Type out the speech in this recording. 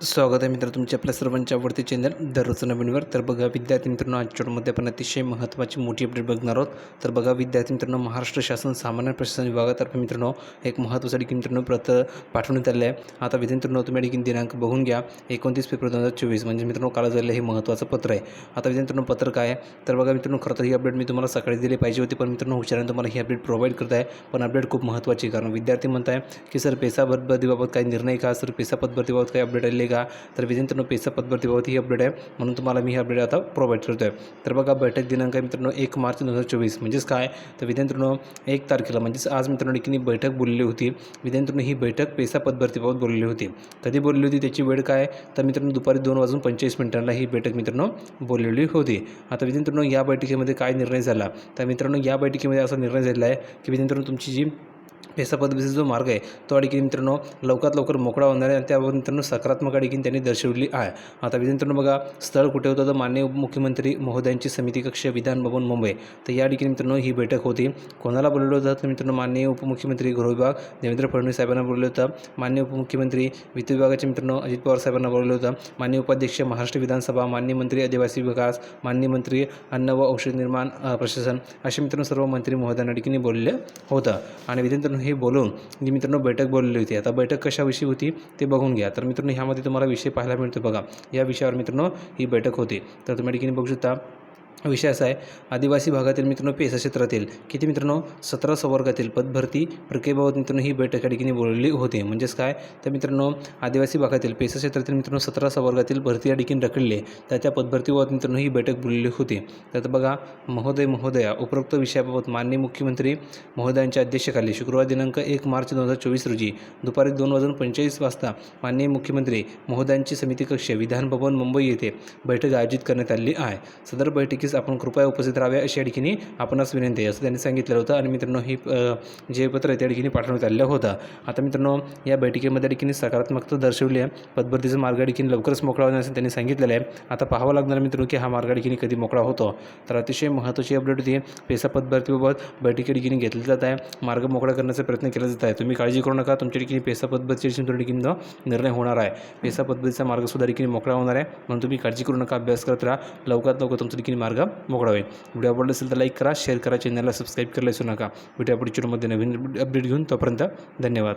स्वागत आहे मित्र तुमच्या आपल्या सर्वांच्या आवडते चॅनल दररोज नवीनवर तर बघा विद्यार्थी मित्रांनो आजच्यामध्ये आपण अतिशय महत्त्वाची मोठी अपडेट बघणार आहोत. तर बघा विद्यार्थी मित्रांनो महाराष्ट्र शासन सामान्य प्रशासन विभागातर्फे मित्रांनो एक महत्त्वाचा देखील मित्रांनो प्रत पाठवण्यात आले आहे. आता विद्यार्थी मित्रांनो तुम्ही देखील दिनांक बघून घ्या. एकोणतीस फेब्रुवारी दोन हजार चोवीस म्हणजे मित्रांनो काल झालेलं हे महत्त्वाचं पत्र आहे. आता विद्यार्थी मित्रांनो पत्र काय आहे? तर बघा मित्रांनो खरं तर ही अपडेट मी तुम्हाला सकाळी दिली पाहिजे होती पण मित्रांनो हुशाराने तुम्हाला ही अपडेट प्रोव्हाइड करत आहे. पण अपडेट खूप महत्त्वाची कारण विद्यार्थी म्हणत आहे की सर पेसा पदभरतीबाबत काही निर्णय का? सर पेसा पदभरतीबाबत काही अपडेट आले का तर विजेंद्र मित्रांनो पेसा पदभरतीबाबत ही अपडेट आहे. म्हणून तुम्हाला मी ही अपडेट आता प्रोव्हाइड करतो आहे तर बघा बैठक दिनांक आहे मित्रांनो एक मार्च दोन हजार चोवीस. म्हणजेच काय? तर विजेंद्रनो एक तारखेला म्हणजेच आज मित्रांनो देखील बैठक बोललेली होती. विजेंद्रनं ही बैठक पेसा पदभरतीबाबत बोललेली होती. कधी बोलली होती? त्याची वेळ काय? तर मित्रांनो दुपारी दोन वाजून पंचेचाळीस मिनिटांना ही बैठक मित्रांनो बोललेली होती. आता विजेंद्रनो या बैठकीमध्ये काय निर्णय झाला? तर मित्रांनो या बैठकीमध्ये असा निर्णय झालेला आहे की विद्यार्थी तुमची जी पेसा पद्धतीचा जो मार्ग आहे तो अडकीन मित्रांनो लवकरात लवकर मोकळा होणार आहे आणि त्यावर मित्रांनो सकारात्मक अडकीन त्यांनी दर्शवली आहे. आता मित्रांनो बघा स्थळ कुठे होतं? तर माननीय उपमुख्यमंत्री महोदयांची समिती कक्ष विधान भवन मुंबई. तर या ठिकाणी मित्रांनो ही बैठक होती. कोणाला बोलवलं होतं? तर मित्रांनो माननीय उपमुख्यमंत्री गृहविभाग देवेंद्र फडणवीस साहेबांना बोलवलं होतं. माननीय उपमुख्यमंत्री वित्त विभागाचे मित्रांनो अजित पवार साहेबांना बोलवलं होतं. माननीय उपाध्यक्ष महाराष्ट्र विधानसभा माननीय मंत्री आदिवासी विकास माननीय मंत्री अन्न व औषध निर्माण प्रशासन असे मित्रांनो सर्व मंत्री महोदयांना ठिकाणी बोलले होतं. आणि मित्रांनो हे बोलून जी मित्रांनो बैठक बोललेली होती आता बैठक कशाविषयी होती ते बघून घ्या. तर मित्रांनो ह्यामध्ये तुम्हाला विषय पाहायला मिळतो बघा. या विषयावर मित्रांनो ही बैठक होती. तर तुम्ही ठिकाणी बघू शकता. विषय असा आहे आदिवासी भागातील मित्रांनो पेसा क्षेत्रातील किती मित्रांनो सतरा संवर्गातील पदभरती प्रक्रियेबाबत मित्रांनो ही बैठक या ठिकाणी बोललेली होती. म्हणजेच काय? तर मित्रांनो आदिवासी भागातील पेसा क्षेत्रातील मित्रांनो सतरा संवर्गातील भरती या ठिकाणी रखडली. तर त्या पदभरतीबाबत मित्रांनो ही बैठक बोललेली होती. तर बघा महोदय महोदया उपरोक्त विषयाबाबत माननीय मुख्यमंत्री महोदयांच्या अध्यक्षतेखाली शुक्रवार दिनांक एक मार्च दोन हजार चोवीस रोजी दुपारी दोन वाजून पंचेचाळीस वाजता माननीय मुख्यमंत्री महोदयांची समिती कक्ष विधान भवन मुंबई येथे बैठक आयोजित करण्यात आली आहे. सदर नक्कीच आपण कृपया उपस्थित राहावे अशी या ठिकाणी आपणास विनंती आहे. असं त्यांनी सांगितलेलं होतं आणि मित्रांनो ही जे पत्र आहे त्या ठिकाणी पाठवण्यात आलेलं होतं. आता मित्रांनो या बैठकीमध्ये ठिकाणी सकारात्मकता दर्शवली आहे. पदभरतीचा मार्ग ठिकाणी लवकरच मोकळा होणार असं त्यांनी सांगितलेलं आहे. आता पाहावं लागणार मित्रांनो की हा मार्ग ठिकाणी कधी मोकळा होतो. तर अतिशय महत्त्वाची अपडेट होती. पेसा पदभरतीबाबत बैठकी ठिकाणी घेतली जात आहे. मार्ग मोकळा करण्याचा प्रयत्न केला जात आहे. तुम्ही काळजी करू नका. तुमच्या ठिकाणी पेसा पद्धतीची तुमच्या ठिकाणी निर्णय होणार आहे पेसा पद्धतीचा मार्ग सुद्धा ठिकाणी मोकळा होणार आहे. म्हणून तुम्ही काळजी करू नका. अभ्यास करत राहा. लवकरात लवकर तुमच्या ठिकाणी मार्ग मोकळा होईल. व्हिडिओ आवडला असेल तर लाईक करा शेअर करा चॅनलला सबस्क्राईब करायला विसरू नका. व्हिडिओ पुढच्या नवीन अपडेट घेऊन. तोपर्यंत धन्यवाद.